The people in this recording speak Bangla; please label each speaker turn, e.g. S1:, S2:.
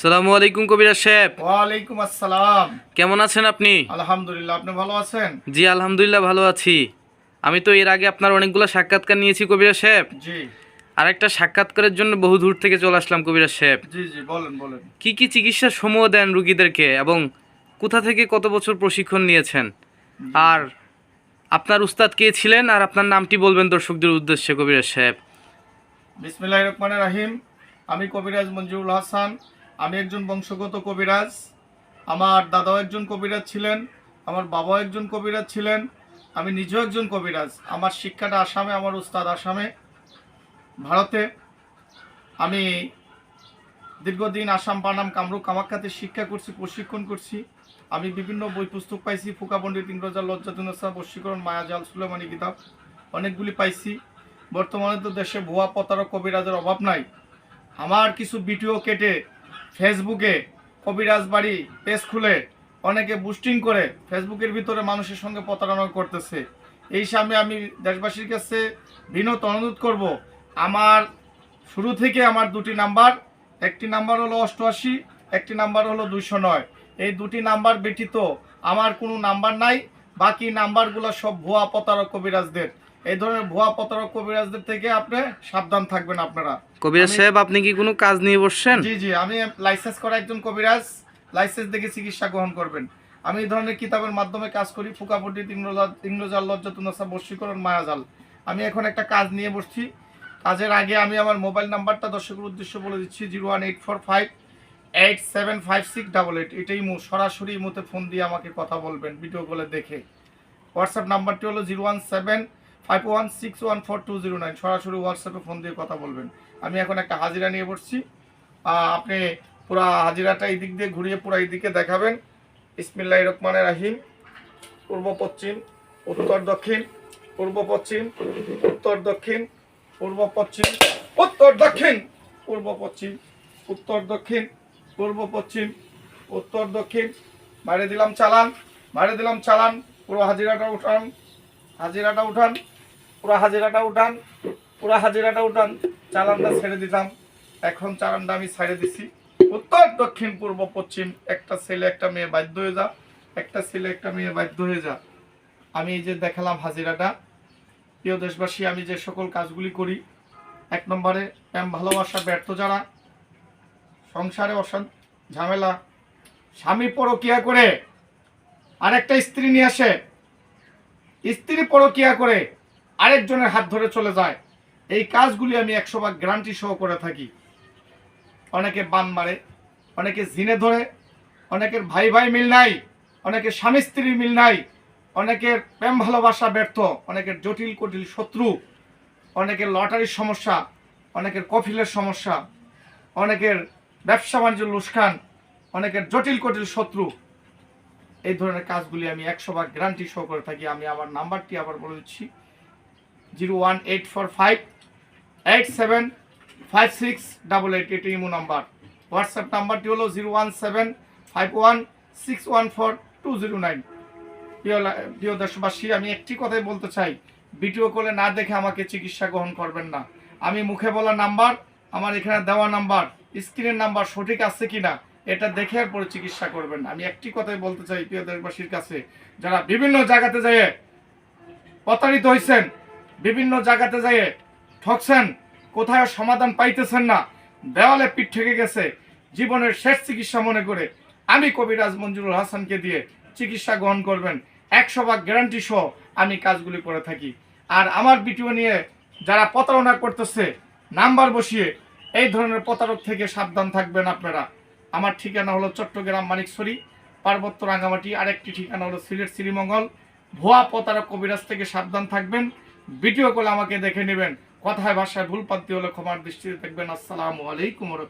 S1: সালামু আলাইকুম কবিরা সাহেব।
S2: ওয়ালাইকুম আসসালাম।
S1: কেমন আছেন আপনি?
S2: আলহামদুলিল্লাহ আপনি ভালো আছেন?
S1: জি আলহামদুলিল্লাহ ভালো আছি। আমি তো এর আগে আপনার অনেকগুলো সাক্ষাৎকার নিয়েছি কবিরা সাহেব।
S2: জি।
S1: আর একটা সাক্ষাৎকারের জন্য বহু দূর থেকে চলে আসলাম কবিরা সাহেব।
S2: জি জি বলেন বলেন।
S1: কি কি চিকিৎসা সমূহ দেন রুগীদেরকে এবং কোথা থেকে কত বছর প্রশিক্ষণ নিয়েছেন? আর আপনার উস্তাদ কে ছিলেন? আর আপনার নামটি বলবেন দর্শকদের উদ্দেশ্যে কবিরা সাহেব।
S2: রাহিম। আমি কবিরাজ মঞ্জুরুল হাসান আমি একজন বংশগত কবিরাজ, আমার দাদাও একজন কবিরাজ ছিলেন, আমার বাবাও একজন কবিরাজ ছিলেন, আমি নিজেও একজন কবিরাজ, আমার শিক্ষাটা আসামে, আমার উস্তাদ আসামে, ভারতে। আমি দীর্ঘদিন আসাম পানাম কামরূপ কামাখ্যাতে শিক্ষা করছি, প্রশিক্ষণ করছি, আমি বিভিন্ন বই পুস্তক পাইছি, ফুকা পণ্ডিত ইংরজা লজ্জাতুনসা বশীকরণ, মায়াজাল, সুলেমানি কিতাব, অনেকগুলি পাইছি। বর্তমানে তো দেশে ভুয়া প্রতারক কবিরাজের অভাব নাই। আমার কিছু ভিডিও কেটে ফেসবুকে কবিরাজ বাড়ি পেজ খুলে অনেকে বুস্টিং করে ফেসবুকের ভিতরে মানুষের সঙ্গে প্রতারণা করতেছে। এই সামনে আমি দেশবাসীর কাছে বিনত অনুরোধ করব, আমার শুরু থেকে আমার দুটি নাম্বার, একটি নাম্বার হলো অষ্টআশি, একটি নাম্বার হলো দুইশো নয়। এই দুটি নাম্বার ব্যতীত আমার কোনো নাম্বার নাই, বাকি নাম্বারগুলো সব ভুয়া প্রতারক কবিরাজদের। এই ধরনের ভুয়া প্রতারক কবিরাজদের থেকে আপনি সাবধান থাকবেন আপনারা। কবিরাজ
S1: সাহেব আপনি কি কোনো কাজ নিয়ে বসছেন?
S2: জি জি আমি লাইসেন্স করা একজন কবিরাজ লাইসেন্স দেখে চিকিৎসা গ্রহণ করবেন। আমি এই ধরনের কিতাবের মাধ্যমে কাজ করি ফুকা পণ্ডিত ইংরজা- ইংরজাল লজ্জাতুনসা বশীকরণ মায়াজাল। আমি এখন একটা কাজ নিয়ে বসছি। কাজের আগে আমি আমার মোবাইল নাম্বারটা দর্শকের উদ্দেশ্য বলে দিচ্ছি zero one eight four five eight seven five six double eight. এটাই মো- সরাসরি মতে ফোন দিয়ে আমাকে কথা বলবেন ভিডিও কলে দেখে। হোয়াটসঅ্যাপ নাম্বারটি হলো zero one seven five one six one four two zero nine সরাসরি হোয়াটসঅ্যাপে ফোন দিয়ে কথা বলবেন। আমি এখন একটা হাজিরা নিয়ে আহ, আপনি পুরা হাজিরাটা এই দিক দিয়ে ঘুরিয়ে পুরো এই দিকে দেখাবেন। ইসমিল্লাহ রহমানের রাহিম পূর্ব পশ্চিম উত্তর দক্ষিণ পূর্ব পশ্চিম উত্তর দক্ষিণ পূর্ব পশ্চিম উত্তর দক্ষিণ পূর্ব পশ্চিম উত্তর দক্ষিণ পূর্ব পশ্চিম উত্তর দক্ষিণ। বাইরে দিলাম চালান বাইরে দিলাম চালান। পুরো হাজিরাটা উঠান হাজিরাটা উঠান। পুরো হাজিরাটা উঠান, পুরো হাজিরাটা উঠান, চালানটা ছেড়ে দিতাম। এখন চালানটা আমি ছেড়ে দিছি। উত্তর, দক্ষিণ, পূর্ব, পশ্চিম, একটা ছেলে, একটা মেয়ে বাধ্য হয়ে যা, একটা ছেলে, একটা মেয়ে বাধ্য হয়ে যা। আমি এই যে দেখালাম হাজিরাটা, প্রিয় দেশবাসী, আমি যে সকল কাজগুলি করি, এক নম্বরে প্রেম, ভালোবাসা, ব্যর্থ যারা, সংসারে অশান্ত, ঝামেলা, স্বামী পরকিয়া করে আরেকটা স্ত্রী নিয়ে আসে, স্ত্রী পরকিয়া করে আরেকজনের হাত ধরে চলে যায়। এই কাজগুলি আমি একশো ভাগ গ্যারান্টি সহ করে থাকি। অনেকে বান মারে, অনেকে জিনে ধরে, অনেকের ভাই ভাই মিল নাই, অনেকের স্বামী স্ত্রীর মিল নাই, অনেকের প্রেম ভালোবাসা ব্যর্থ, অনেকের জটিল কটিল শত্রু, অনেকের লটারির সমস্যা, অনেকের কফিলের সমস্যা, অনেকের ব্যবসা বাণিজ্য লুসকান অনেকের জটিল কটিল শত্রু। এই ধরনের কাজগুলি আমি একশো ভাগ গ্যারান্টি সহ করে থাকি। আমি আমার নাম্বারটি আবার বলে দিচ্ছি। Zero one eight four five, eight seven, five six, double eight, এটি ইমো নাম্বার। হোয়াটসঅ্যাপ নাম্বারটি হলো zero one seven, five one, six one four, two zero nine. প্রিয় প্রিয় দেশবাসী, আমি একটি কথাই বলতে চাই। ভিডিও কলে না দেখে আমাকে চিকিৎসা গ্রহণ করবেন না। আমি মুখে বলা নাম্বার, আমার এখানে দেওয়া নাম্বার, স্ক্রিনের নাম্বার সঠিক আছে কিনা, এটা দেখে আর পরে চিকিৎসা করবেন আমি একটি কথাই বলতে চাই প্রিয় দেশবাসীর কাছে। যারা বিভিন্ন জায়গাতে যেয়ে প্রতারিত হয়েছেন বিভিন্ন জায়গাতে যেয়ে ঠকছেন, কোথায় সমাধান পাইতেছেন না, দেওয়ালে পিঠ ঠেকে গেছে, জীবনের শেষ চিকিৎসা মনে করে আমি কবিরাজ মঞ্জুরুল হাসানকে দিয়ে চিকিৎসা গ্রহণ করবেন। একশো ভাগ গ্যারান্টি সহ আমি কাজগুলি করে থাকি। আর আমার ভিডিও নিয়ে যারা প্রতারণা করতেছে, নাম্বার বসিয়ে এই ধরনের প্রতারক থেকে সাবধান থাকবেন আপনারা। আমার ঠিকানা হলো চট্টগ্রাম মানিকছড়ি, পার্বত্য রাঙ্গামাটি, আরেকটি ঠিকানা হলো সিলেট, শ্রীমঙ্গল। ভুয়া প্রতারক কবিরাজ থেকে সাবধান থাকবেন। ভিডিও কল আমাকে দেখে নেবেন। কথায় ভাষায় ভুল পাত্তি হলে ক্ষমার দৃষ্টিতে দেখবেন। আসসালামু আলাইকুম রহমতুল্লাহ।